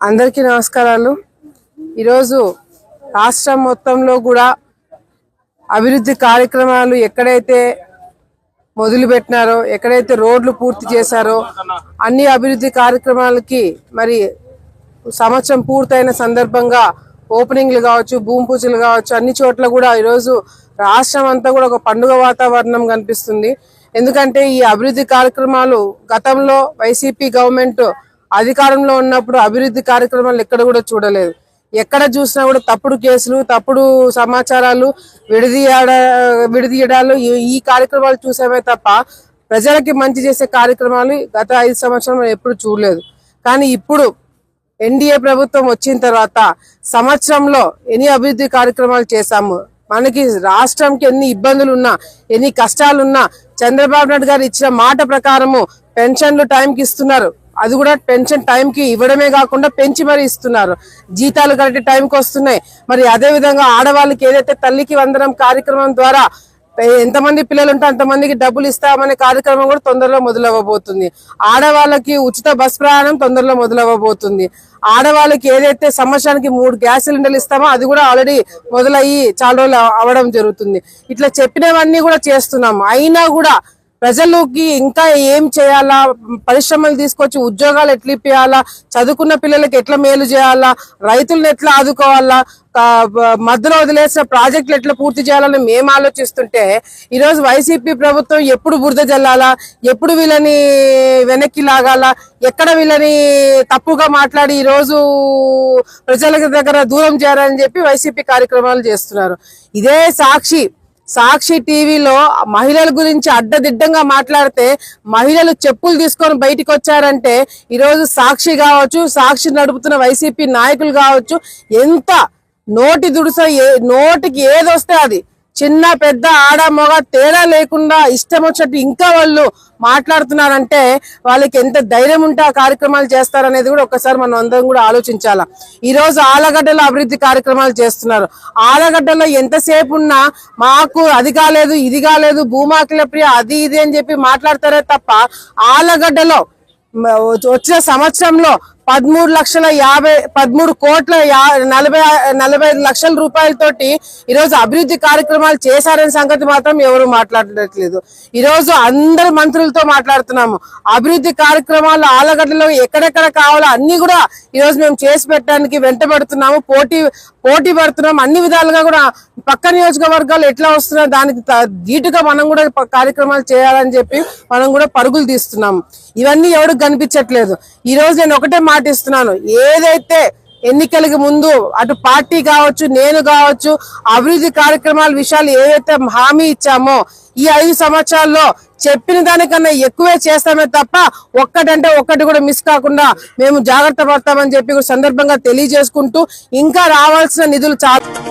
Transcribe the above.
అందరికీ నమస్కారాలు. ఈరోజు రాష్ట్రం మొత్తంలో కూడా అభివృద్ధి కార్యక్రమాలు ఎక్కడైతే మొదలుపెట్టినారో ఎక్కడైతే రోడ్లు పూర్తి చేశారో అన్ని అభివృద్ధి కార్యక్రమాలకి మరి సంవత్సరం పూర్తయిన సందర్భంగా ఓపెనింగ్లు కావచ్చు భూమి పూజలు కావచ్చు అన్ని చోట్ల కూడా ఈరోజు రాష్ట్రం అంతా కూడా ఒక పండుగ వాతావరణం కనిపిస్తుంది. ఎందుకంటే ఈ అభివృద్ధి కార్యక్రమాలు గతంలో వైసీపీ గవర్నమెంట్ అధికారంలో ఉన్నప్పుడు అభివృద్ధి కార్యక్రమాలు ఎక్కడ కూడా చూడలేదు. ఎక్కడ చూసినా కూడా తప్పుడు కేసులు తప్పుడు సమాచారాలు విడదీయడ విడదీయడాలు ఈ- కార్యక్రమాలు చూసామే తప్ప ప్రజలకి మంచి చేసే కార్యక్రమాలు గత ఐదు సంవత్సరాలు ఎప్పుడు చూడలేదు. కానీ ఇప్పుడు ఎన్డీఏ ప్రభుత్వం వచ్చిన తర్వాత సంవత్సరంలో ఎన్ని అభివృద్ధి కార్యక్రమాలు చేశాము? మనకి రాష్ట్రంకి ఎన్ని ఇబ్బందులు ఉన్నా ఎన్ని కష్టాలున్నా చంద్రబాబు నాయుడు గారు ఇచ్చిన మాట ప్రకారము పెన్షన్లు టైంకి ఇస్తున్నారు. అది కూడా పెన్షన్ టైంకి ఇవ్వడమే కాకుండా పెంచి మరి ఇస్తున్నారు. జీతాలు కరెక్ట్ టైంకి వస్తున్నాయి. మరి అదే విధంగా ఆడవాళ్ళకి ఏదైతే తల్లికి వందనం కార్యక్రమం ద్వారా ఎంతమంది పిల్లలు ఉంటే అంతమందికి డబ్బులు ఇస్తామనే కార్యక్రమం కూడా తొందరలో మొదలవ్వబోతుంది. ఆడవాళ్ళకి ఉచిత బస్ ప్రయాణం తొందరలో మొదలవ్వబోతుంది. ఆడవాళ్ళకి ఏదైతే సంవత్సరానికి మూడు గ్యాస్ సిలిండర్లు ఇస్తామో అది కూడా ఆల్రెడీ మొదలయ్యి చాలా రోజులు అవడం జరుగుతుంది. ఇట్లా చెప్పినవన్నీ కూడా చేస్తున్నాము అయినా కూడా ప్రజలకి ఇంకా ఏం చేయాలా? పరిశ్రమలు తీసుకొచ్చి ఉద్యోగాలు ఎట్లా ఇప్పియాలా? చదువుకున్న పిల్లలకి ఎట్లా మేలు చేయాలా? రైతులను ఎట్లా ఆదుకోవాలా? మధ్యలో వదిలేసిన ప్రాజెక్టులు ఎట్లా పూర్తి చేయాలని మేము ఆలోచిస్తుంటే ఈరోజు వైసీపీ ప్రభుత్వం ఎప్పుడు బురద జల్లాలా? ఎప్పుడు వీళ్ళని వెనక్కి లాగాలా? ఎక్కడ వీళ్ళని తప్పుగా మాట్లాడి ఈరోజు ప్రజల దగ్గర దూరం చేయాలని చెప్పి వైసీపీ కార్యక్రమాలు చేస్తున్నారు. ఇదే సాక్షి. సాక్షి టీవీలో మహిళల గురించి అడ్డదిడ్డంగా మాట్లాడితే మహిళలు చెప్పులు తీసుకొని బయటికి వచ్చారంటే ఈరోజు సాక్షి కావచ్చు సాక్షి నడుపుతున్న వైసీపీ నాయకులు కావచ్చు ఎంత నోటి దుడుస ఏ నోటికి ఏదొస్తే అది. చిన్న పెద్ద ఆడ మగ తేడా లేకుండా ఇష్టం వచ్చినట్టు ఇంకా వాళ్ళు మాట్లాడుతున్నారంటే వాళ్ళకి ఎంత ధైర్యం ఉంటే ఆ కార్యక్రమాలు చేస్తారనేది కూడా ఒకసారి మనం అందరం కూడా ఆలోచించాలా. ఈ రోజు ఆలగడ్డలో అభివృద్ధి కార్యక్రమాలు చేస్తున్నారు. ఆలగడ్డలో ఎంతసేపు ఉన్నా మాకు అది కాలేదు ఇది కాలేదు భూమాకుల ప్రియ అది ఇది అని చెప్పి మాట్లాడతారే తప్ప ఆలగడ్డలో వచ్చిన సంవత్సరంలో పదమూడు లక్షల యాభై పదమూడు కోట్ల నలభై నలభై ఐదు లక్షల రూపాయలతోటి ఈరోజు అభివృద్ధి కార్యక్రమాలు చేశారనే సంగతి మాత్రం ఎవరు మాట్లాడట్లేదు. ఈరోజు అందరు మంత్రులతో మాట్లాడుతున్నాము. అభివృద్ధి కార్యక్రమాలు ఆలగడ్డలో ఎక్కడెక్కడ కావాలో అన్ని కూడా ఈరోజు మేము చేసి పెట్టడానికి వెంటబడుతున్నాము. పోటీ పోటీ పడుతున్నాం అన్ని విధాలుగా కూడా పక్క నియోజకవర్గాలు ఎట్లా వస్తున్నా దానికి త- ధీటుగా మనం కూడా కార్యక్రమాలు చేయాలని చెప్పి మనం కూడా పరుగులు తీస్తున్నాము. ఇవన్నీ ఎవరికి కనిపించట్లేదు. ఈ రోజు నేను ఒకటే మాట ఏదైతే ఎన్నికలకి ముందు అటు పార్టీ కావచ్చు నేను కావచ్చు అభివృద్ధి కార్యక్రమాల విషయాలు ఏవైతే హామీ ఇచ్చామో ఈ ఐదు సంవత్సరాల్లో చెప్పిన దానికన్నా ఎక్కువే చేస్తామే తప్ప ఒక్కటంటే ఒక్కటి కూడా మిస్ కాకుండా మేము జాగ్రత్త పడతామని చెప్పి సందర్భంగా తెలియజేసుకుంటూ ఇంకా రావాల్సిన నిధులు చాలా.